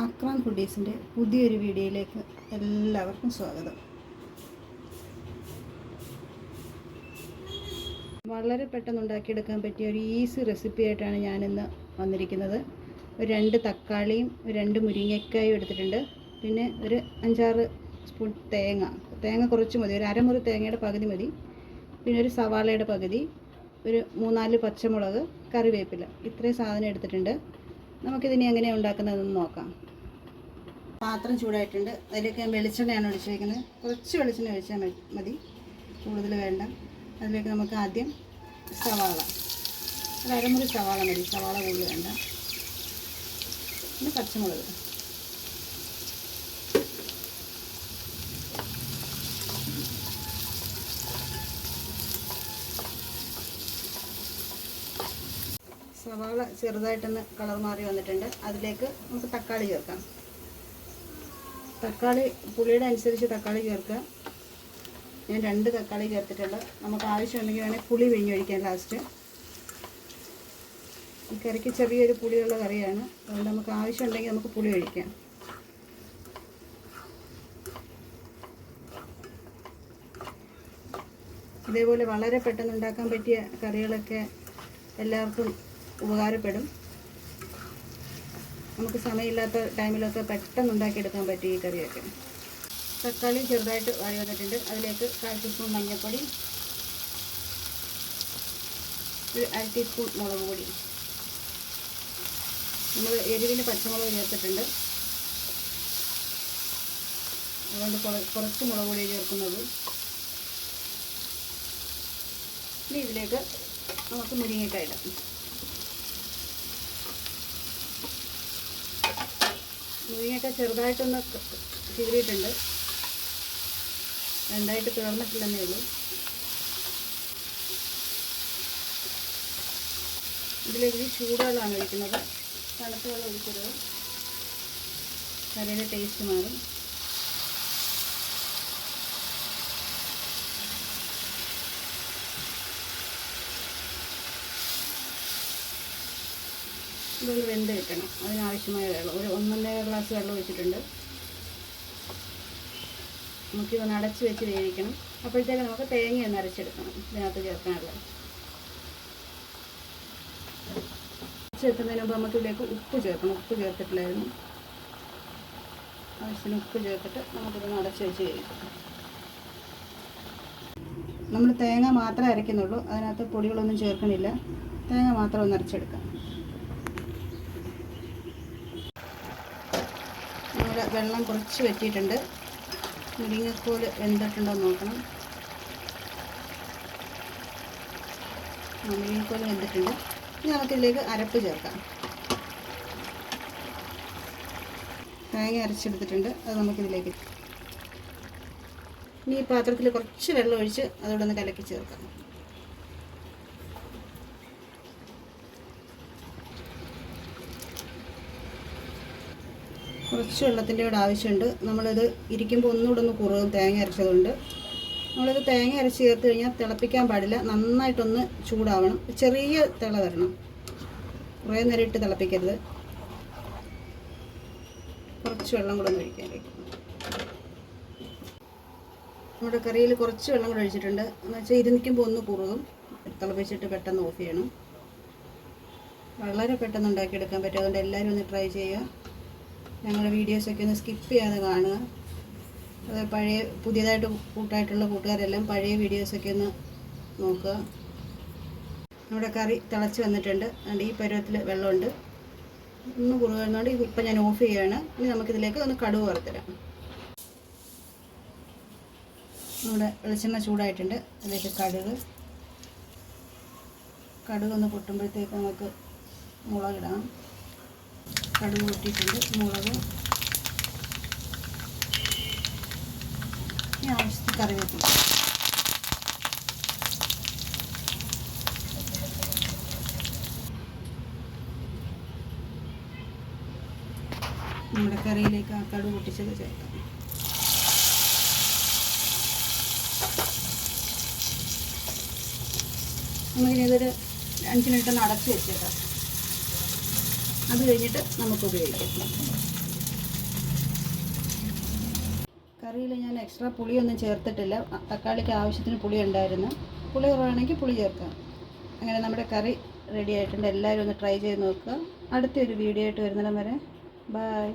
അക്രാം ഫുഡീസിന്റെ പുതിയൊരു വീഡിയോയിലേക്ക് എല്ലാവർക്കും സ്വാഗതം. വളരെ പെട്ടെന്ന് ഉണ്ടാക്കിയെടുക്കാൻ പറ്റിയ ഒരു ഈസി റെസിപ്പി ആയിട്ടാണ് ഞാനിന്ന് വന്നിരിക്കുന്നത്. ഒരു രണ്ട് തക്കാളിയും രണ്ട് മുരിങ്ങക്കായും എടുത്തിട്ടുണ്ട്. പിന്നെ ഒരു അഞ്ചാറ് സ്പൂൺ തേങ്ങ. തേങ്ങ കുറച്ച് മതി. ഒരു അരമുറി തേങ്ങയുടെ പകുതി മതി. പിന്നെ ഒരു സവാളയുടെ പകുതി. ഒരു മൂന്നാൽ പച്ചമുളക് കറിവേപ്പില. ഇത്രയും സാധനം എടുത്തിട്ടുണ്ട്. നമുക്കിതിനി എങ്ങനെയാണ് ഉണ്ടാക്കുന്നതെന്ന് നോക്കാം. പാത്രം ചൂടായിട്ടുണ്ട്. അതിലേക്ക് ഞാൻ വെളിച്ചെണ്ണയാണ് ഒഴിച്ചിരിക്കുന്നത് കുറച്ച് വെളിച്ചെണ്ണ ഒഴിച്ചാൽ മതി- കൂടുതൽ വേണ്ട. അതിലേക്ക് നമുക്ക് ആദ്യം സവാള. ഒരു അരമുറി സവാള മതി. സവാള കൂടുതൽ വേണ്ട. പിന്നെ പച്ചമുളക്. സവാള ചെറുതായിട്ടൊന്ന് കളർ മാറി വന്നിട്ടുണ്ട്. അതിലേക്ക് നമുക്ക് തക്കാളി ചേർക്കാം. തക്കാളി പുളിയുടെ അനുസരിച്ച് തക്കാളി ചേർക്കുക. ഞാൻ രണ്ട് തക്കാളി ചേർത്തിട്ടുണ്ട്. നമുക്ക് ആവശ്യമുണ്ടെങ്കിൽ വേണേൽ പുളി പിഴിഞ്ഞൊഴിക്കാം ലാസ്റ്റ് ഈ കറിക്ക് ചെറിയൊരു പുളിയുള്ള കറിയാണ്. അതുകൊണ്ട് നമുക്ക് ആവശ്യമുണ്ടെങ്കിൽ നമുക്ക് പുളി ഒഴിക്കാം. ഇതേപോലെ വളരെ പെട്ടെന്ന് ഉണ്ടാക്കാൻ പറ്റിയ കറികളൊക്കെ എല്ലാവർക്കും ഉപകാരപ്പെടും. നമുക്ക് സമയമില്ലാത്ത ടൈമിലൊക്കെ പെട്ടെന്ന് ഉണ്ടാക്കിയെടുക്കാൻ പറ്റും ഈ കറിയൊക്കെ. തക്കാളി ചെറുതായിട്ട് വാരി വന്നിട്ടുണ്ട്. അതിലേക്ക് കാൽ ടീസ്പൂൺ മഞ്ഞൾപ്പൊടി ഒരു അര ടീസ്പൂൺ മുളക് പൊടി. നമ്മൾ എരിവിന് പച്ചമുളക് ചേർത്തിട്ടുണ്ട്. അതുകൊണ്ട് കുറ- കുറച്ച് മുളക് പൊടി ചേർക്കുന്നത്. ഇനി ഇതിലേക്ക് നമുക്ക് മുരിങ്ങക്കായ ഇടാം. മുരിങ്ങയൊക്കെ ചെറുതായിട്ടൊന്ന് കീറിയിട്ടുണ്ട്. രണ്ടായിട്ട് തുറന്നിട്ടില്ലെന്നേ ഉള്ളൂ. ഇതിലേക്ക് ചൂടുവെള്ളമാണ് ഒഴിക്കുന്നത്. തണുത്ത വെള്ളം ഒഴിക്കരുത്. കറിയുടെ ടേസ്റ്റ് മാറും. ഇതൊന്ന് വെന്ത് കിട്ടണം. അതിനാവശ്യമായ വെള്ളം. ഒരു ഒന്നര ഗ്ലാസ് വെള്ളം ഒഴിച്ചിട്ടുണ്ട്. നമുക്കിതൊന്ന് അടച്ച് വെച്ച് വേവിക്കണം. അപ്പോഴത്തേക്ക് നമുക്ക് തേങ്ങ ഒന്ന് അരച്ചെടുക്കണം. ഇതിനകത്ത് ചേർക്കാനുള്ള. ചേർക്കുന്നതിന് മുമ്പ് നമുക്ക് ഇതിലേക്ക് ഉപ്പ് ചേർക്കണം. ഉപ്പ് ചേർത്തിട്ടില്ലായിരുന്നു. ആവശ്യത്തിന് ഉപ്പ് ചേർത്തിട്ട് നമുക്കിതൊന്ന് അടച്ച് വെച്ച് വേവിക്കാം. നമ്മൾ തേങ്ങ മാത്രമേ അരയ്ക്കുന്നുള്ളൂ. അതിനകത്ത് പൊടികളൊന്നും ചേർക്കണില്ല. തേങ്ങ മാത്രം ഒന്ന് അരച്ചെടുക്കാം. നമ്മുടെ വെള്ളം കുറച്ച് വറ്റിയിട്ടുണ്ട്. മുരിങ്ങക്കോൽ വെന്തിട്ടുണ്ടോ നോക്കണം. മുരിങ്ങക്കോൽ വെന്തിട്ടുണ്ട്. ഇനി നമുക്കിതിലേക്ക് അരപ്പ് ചേർക്കാം. തേങ്ങ അരച്ചെടുത്തിട്ടുണ്ട്. അത് നമുക്കിതിലേക്ക് ഇനി ഈ പാത്രത്തിൽ കുറച്ച് വെള്ളം ഒഴിച്ച് അതോടൊന്ന് കലക്കി ചേർക്കാം. കുറച്ച് വെള്ളത്തിന്റെ കൂടെ ആവശ്യമുണ്ട്. നമ്മളിത് ഇരിക്കുമ്പോൾ ഒന്നുകൂടെ ഒന്ന് കുറുകും തേങ്ങ അരച്ചതുകൊണ്ട് നമ്മളിത് തേങ്ങ അരച്ച് ചേർത്ത് കഴിഞ്ഞാൽ തിളപ്പിക്കാൻ പാടില്ല. നന്നായിട്ടൊന്ന് ചൂടാവണം. ചെറിയ തിള വരണം. കുറേ നേരം ഇട്ട് തിളപ്പിക്കരുത്. കുറച്ച് വെള്ളം കൂടെ ഒന്ന് ഒഴിക്കാനായിട്ട്. നമ്മുടെ കറിയിൽ കുറച്ച് വെള്ളം കൂടെ ഒഴിച്ചിട്ടുണ്ട്. എന്ന് വെച്ചാൽ ഇരുന്നിക്കുമ്പോൾ ഒന്ന് കുറുകും. തിളപ്പിച്ചിട്ട് പെട്ടെന്ന് ഓഫ് ചെയ്യണം. വളരെ പെട്ടെന്ന് ഉണ്ടാക്കിയെടുക്കാൻ പറ്റും. അതുകൊണ്ട് എല്ലാവരും ഒന്ന് ട്രൈ ചെയ്യുക. ഞങ്ങളുടെ വീഡിയോസൊക്കെ ഒന്ന് സ്കിപ്പ് ചെയ്യാതെ കാണുക. അത് പഴയ പുതിയതായിട്ട് കൂട്ടായിട്ടുള്ള കൂട്ടുകാരെല്ലാം പഴയ വീഡിയോസൊക്കെ ഒന്ന് നോക്കുക. നമ്മുടെ കറി തിളച്ച് വന്നിട്ടുണ്ട്. അതുകൊണ്ട് ഈ പരുവത്തിൽ വെള്ളമുണ്ട്. ഒന്ന് കുറുകുന്നതുകൊണ്ട് ഇപ്പം ഞാൻ ഓഫ് ചെയ്യുകയാണ് ഇനി നമുക്കിതിലേക്ക് ഒന്ന് കടുവ് വറുത്തരാം നമ്മുടെ വെളിച്ചെണ്ണ ചൂടായിട്ടുണ്ട്. അതിലേക്ക് കടുക്. കടുക് ഒന്ന് പൊട്ടുമ്പോഴത്തേക്ക് നമുക്ക് മുളകിടാം. കടുക് പൊട്ടിയിട്ടുണ്ട്. മുളക്. ഇനി ആവശ്യത്തിൽ കറിവേപ്പില. നമ്മുടെ കറിയിലേക്ക് ആ കടുക് പൊട്ടിച്ചത് ചേർക്കാം. നമുക്കിനി അഞ്ച് മിനിറ്റ് ഒന്ന് അടച്ച് വെച്ചേക്കാം. അത് കഴിഞ്ഞിട്ട് നമുക്ക് ഉപയോഗിക്കാം. കറിയിൽ ഞാൻ എക്സ്ട്രാ പുളിയൊന്നും ചേർത്തിട്ടില്ല. തക്കാളിക്ക് ആവശ്യത്തിന് പുളി ഉണ്ടായിരുന്നു പുളി കുറവാണെങ്കിൽ പുളി ചേർക്കാം. അങ്ങനെ നമ്മുടെ കറി റെഡി ആയിട്ടുണ്ട്. എല്ലാവരും ഒന്ന് ട്രൈ ചെയ്ത് നോക്കുക. അടുത്തൊരു വീഡിയോ ആയിട്ട് വരുന്നിടം വരെ. ബായ്